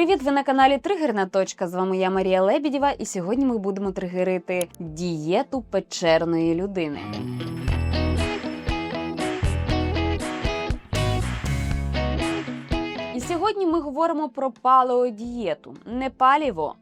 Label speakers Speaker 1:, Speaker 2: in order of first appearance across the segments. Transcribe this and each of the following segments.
Speaker 1: Привіт! Ви на каналі Тригерна Точка. З вами я Марія Лебідєва, і сьогодні ми будемо тригерити дієту печерної людини. І сьогодні ми говоримо про палеодієту. Не паліво,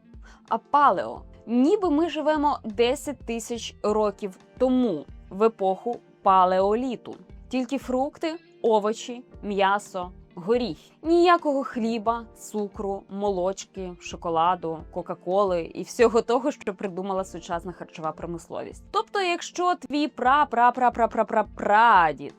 Speaker 1: а палео. Ніби ми живемо 10 тисяч років тому в епоху палеоліту. Тільки фрукти, овочі, м'ясо, горіхи. Ніякого хліба, цукру, молочки, шоколаду, кока-коли і всього того, що придумала сучасна харчова промисловість. Тобто, якщо твій пра пра пра пра пра пра прадід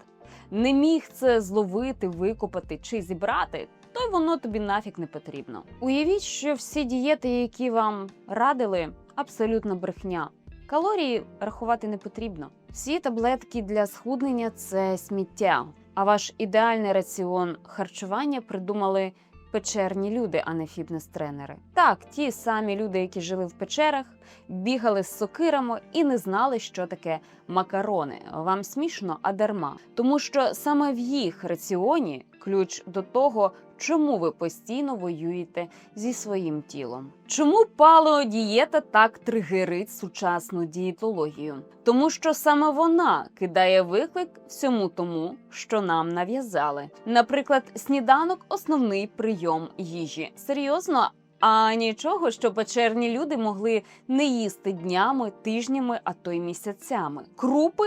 Speaker 1: не міг це зловити, викопати чи зібрати, то воно тобі нафіг не потрібно. Уявіть, що всі дієти, які вам радили, абсолютно брехня. Калорії рахувати не потрібно. Всі таблетки для схуднення це сміття. А ваш ідеальний раціон харчування придумали печерні люди, а не фітнес-тренери. Так, ті самі люди, які жили в печерах, бігали з сокирами і не знали, що таке макарони. Вам смішно, а дарма. Тому що саме в їх раціоні ключ до того, чому ви постійно воюєте зі своїм тілом. Чому палеодієта так тригерить сучасну дієтологію? Тому що саме вона кидає виклик всьому тому, що нам нав'язали. Наприклад, сніданок основний прийом їжі. Серйозно. А нічого, що печерні люди могли не їсти днями, тижнями, а то й місяцями. Крупи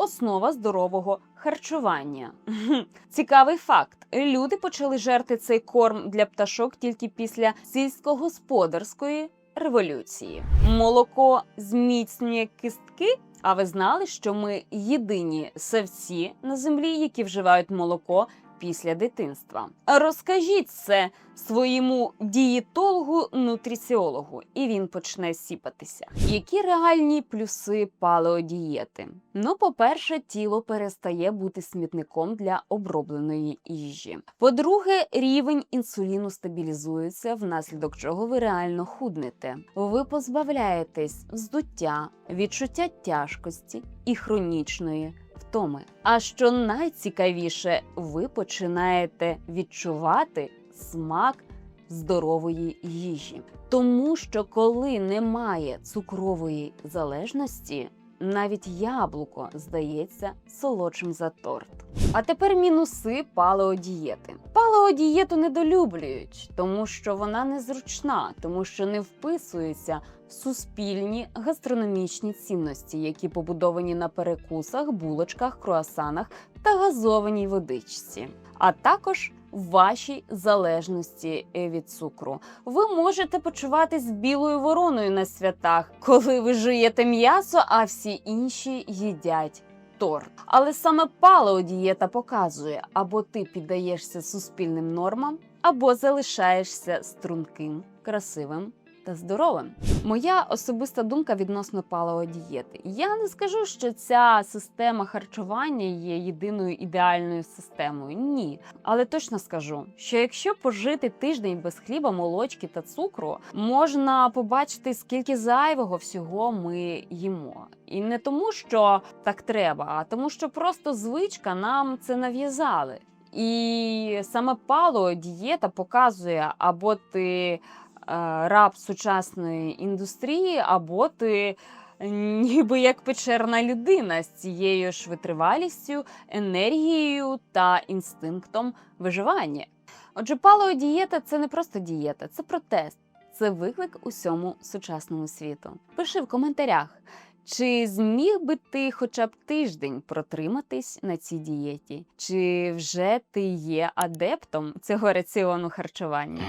Speaker 1: основа здорового харчування. Цікавий факт: люди почали жерти цей корм для пташок тільки після сільськогосподарської революції. Молоко зміцнює кістки. А ви знали, що ми єдині савці на землі, які вживають молоко після дитинства? Розкажіть це своєму дієтологу нутриціологу, і він почне сіпатися. Які реальні плюси палеодієти? Ну, по-перше, тіло перестає бути смітником для обробленої їжі. По-друге, рівень інсуліну стабілізується, внаслідок чого ви реально худнете. Ви позбавляєтесь вздуття, відчуття тяжкості і хронічної втоми. А що найцікавіше, ви починаєте відчувати смак здорової їжі. Тому що коли немає цукрової залежності, навіть яблуко здається солодшим за торт. А тепер мінуси палеодієти. Палеодієту недолюблюють, тому що вона незручна, тому що не вписується в суспільні гастрономічні цінності, які побудовані на перекусах, булочках, круасанах та газованій водичці, а також вашій залежності е, від цукру. Ви можете почуватись білою вороною на святах, коли ви жуєте м'ясо, а всі інші їдять. Торт. Але саме палеодієта показує, або ти піддаєшся суспільним нормам, або залишаєшся струнким, красивим та здоровим. Моя особиста думка відносно палеодієти. Я не скажу, що ця система харчування є єдиною ідеальною системою. Ні. Але точно скажу, що якщо пожити тиждень без хліба, молочки та цукру, можна побачити, скільки зайвого всього ми їмо. І не тому, що так треба, а тому, що просто звичка нам це нав'язали. І саме палеодієта показує, або ти раб сучасної індустрії, або ти ніби як печерна людина з цією ж витривалістю, енергією та інстинктом виживання. Отже, палеодієта це не просто дієта, це протест, це виклик усьому сучасному світу. Пиши в коментарях. Чи зміг би ти хоча б тиждень протриматись на цій дієті? Чи вже ти є адептом цього раціону харчування?